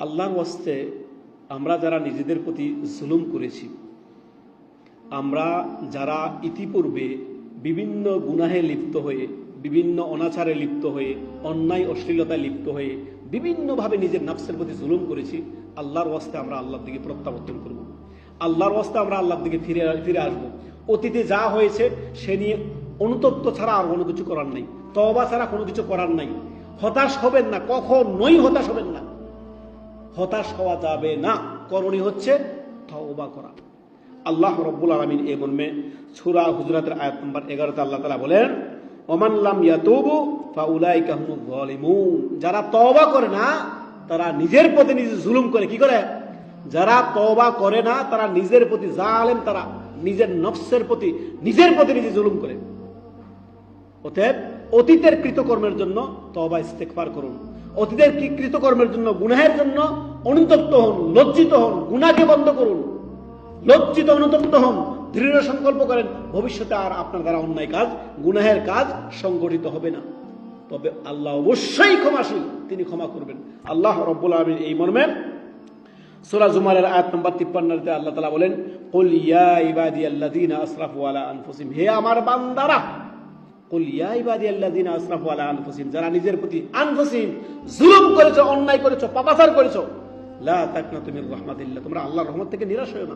আল্লাহর ওয়াস্তে আমরা যারা নিজেদের প্রতি জুলুম করেছি, আমরা যারা ইতিপূর্বে বিভিন্ন গুনাহে লিপ্ত হয়ে, বিভিন্ন অনাচারে লিপ্ত হয়ে, অন্যায় অশ্লীলতায় লিপ্ত হয়ে, বিভিন্নভাবে নিজের নাফসের প্রতি জুলুম করেছি, আল্লাহর ওয়াস্তে আমরা আল্লাহর দিকে প্রত্যাবর্তন করব। আল্লাহর ওয়াস্তে আমরা আল্লাহর দিকে ফিরে ফিরে আসব। অতীতে যা হয়েছে, সে নিয়ে অনুতপ্ত ছাড়া আর কোনো কিছু করার নাই তবা ছাড়া কোনো কিছু করার নাই। হতাশ হবেন না, কখনোই হতাশ হবেন না। হতাশ হওয়া যাবে না। করণীয় হচ্ছে তওবা করা। আল্লাহ রব্বুল আলমিন এ মর্মে সুরা হুজরাতের আয়াত নম্বর এগারোতে আল্লাহ তালা বলেন ওমানলাম ইয়াতুবু ফাউলাইকা হুমুজ জালিমুন যারা তওবা করে না, তারা নিজের প্রতি নিজে জুলুম করে। কি করে? যারা তওবা করে না, তারা নিজের প্রতি জালেম, তারা নিজের নফসের প্রতি নিজের প্রতি নিজে জুলুম করে। অতএব অতীতের কৃতকর্মের জন্য তবা ইস্তেকবার করুন। অতীতের কি কৃতকর্মের জন্য, গুনাহের জন্য অনুতপ্ত হন, লজ্জিত হন গুনাকে বন্ধ করুন। লজ্জিত, অনুতপ্ত হন, দৃঢ় সংকল্প করেন, ভবিষ্যতে আর আপনার দ্বারা অন্যায় কাজ, গুনাহের কাজ সংগঠিত হবে না। তবে আল্লাহ অবশ্যই ক্ষমাশীল, তিনি ক্ষমা করবেন। আল্লাহ রব্বুল আলমীর এই মর্মে সূরা জুমারের আয়াত নম্বর 53 তে আল্লাহ তালা বলেন, কুল ইয়া ইবাদিয়াল্লাযীনা আসরাফু আলা আনফুসিহিম হে আমার বান্দারা যারা নিজের প্রতি আনফুসিহিম জুলুম করেছ, অন্যায় করেছ, পাপাচার করেছ, লা মির রাহমাতিল্লাহ, তোমরা আল্লাহর রহমত থেকে নিরাশ হয়ো না।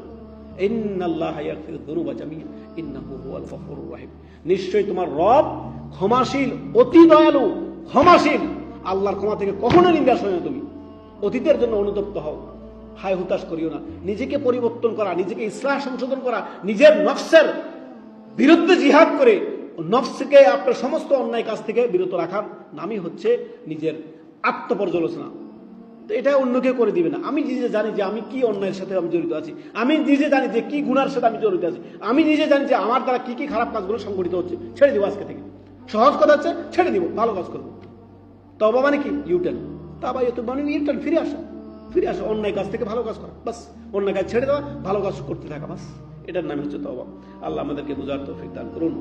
নিশ্চয়ই তোমার রব ক্ষমাশীল, অতি দয়ালু, ক্ষমাশীল। আল্লাহর ক্ষমা থেকে কখনো নিরাশ হয় না তুমি। অতীতের জন্য অনুতপ্ত হও। হায়, হুতাশ করিও না। নিজেকে পরিবর্তন করা, নিজেকে ইসলাম সংশোধন করা, নিজের নফসের বিরুদ্ধে জিহাদ করে নফসকে, আপনার সমস্ত অন্যায় কাজ থেকে বিরত রাখার নামই হচ্ছে নিজের আত্মপর্যালোচনা। তো এটা অন্য কেউ করে দিবে না। আমি নিজে জানি যে আমি কি অন্যায়ের সাথে আমি জড়িত আছি। আমি নিজে জানি যে কি গুণার সাথে আমি জড়িত আছি। আমি নিজে জানি যে আমার দ্বারা কি কি খারাপ কাজগুলো সংগঠিত হচ্ছে। ছেড়ে দিব আজকে থেকে। সহজ কথা হচ্ছে, ছেড়ে দিব, ভালো কাজ করব। তবা মানে কি? ইউটার্ন তাবা ইউটার্ন মানে ইউটার্ন ফিরে আসা। ফিরে আসা, অন্যায় কাজ থেকে ভালো কাজ করা। বাস, অন্যায় কাজ ছেড়ে দেওয়া, ভালো কাজ করতে থাকা, বাস। এটার নাম হচ্ছে তবা আল্লাহ আমাদেরকে বুঝার তৌফিক দান করুন।